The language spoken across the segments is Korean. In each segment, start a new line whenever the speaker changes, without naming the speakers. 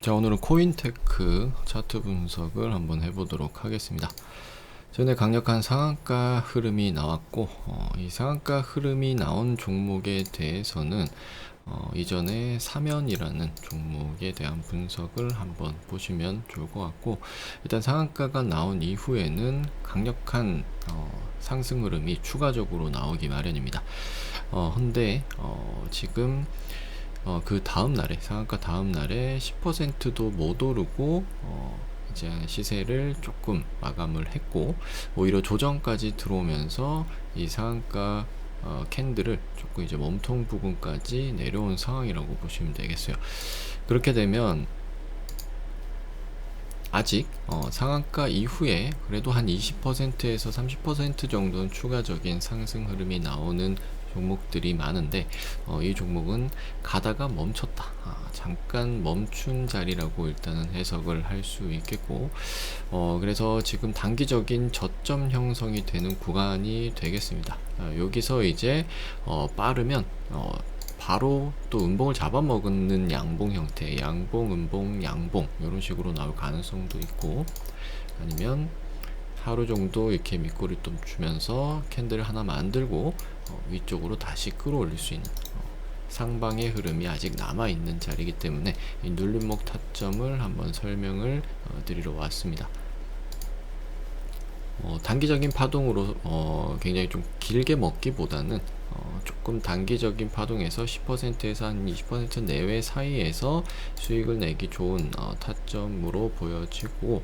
자 오늘은 코인테크 차트 분석을 한번 해보도록 하겠습니다. 전에 강력한 상한가 흐름이 나왔고 어, 이 상한가 흐름이 나온 종목에 대해서는 어, 이전에 사면이라는 종목에 대한 분석을 한번 보시면 좋을 것 같고 일단 상한가가 나온 이후에는 강력한 어, 상승 흐름이 추가적으로 나오기 마련입니다. 어, 근데 어, 지금 어, 그 다음 날에 상한가 다음 날에 10%도 못 오르고 어, 이제 시세를 조금 마감을 했고 오히려 조정까지 들어오면서 이 상한가 어, 캔들을 조금 이제 몸통 부분까지 내려온 상황이라고 보시면 되겠어요. 그렇게 되면 아직 어, 상한가 이후에 그래도 한 20%에서 30% 정도는 추가적인 상승 흐름이 나오는 종목들이 많은데 어, 이 종목은 가다가 멈췄다. 아, 잠깐 멈춘 자리라고 일단은 해석을 할 수 있겠고 어, 그래서 지금 단기적인 저점 형성이 되는 구간이 되겠습니다. 아, 여기서 이제 어, 빠르면 어, 바로 또 음봉을 잡아먹는 양봉 형태, 양봉, 음봉, 양봉 이런 식으로 나올 가능성도 있고 아니면 하루 정도 이렇게 밑꼬리 좀 주면서 캔들을 하나 만들고 어, 위쪽으로 다시 끌어올릴 수 있는 어, 상방의 흐름이 아직 남아 있는 자리이기 때문에 이 눌림목 타점을 한번 설명을 어, 드리러 왔습니다. 어, 단기적인 파동으로 어, 굉장히 좀 길게 먹기보다는 어, 조금 단기적인 파동에서 10%에서 한 20% 내외 사이에서 수익을 내기 좋은 어, 타점으로 보여지고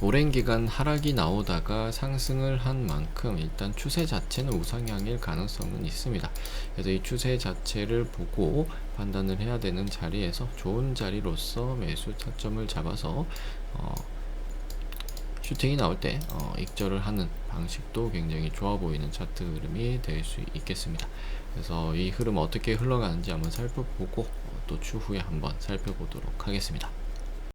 오랜 기간 하락이 나오다가 상승을 한 만큼 일단 추세 자체는 우상향일 가능성은 있습니다. 그래서 이 추세 자체를 보고 판단을 해야 되는 자리에서 좋은 자리로서 매수 타점을 잡아서 어, 슈팅이 나올 때 어, 익절을 하는 방식도 굉장히 좋아 보이는 차트 흐름이 될 수 있겠습니다. 그래서 이 흐름 어떻게 흘러가는지 한번 살펴보고 어, 또 추후에 한번 살펴보도록 하겠습니다.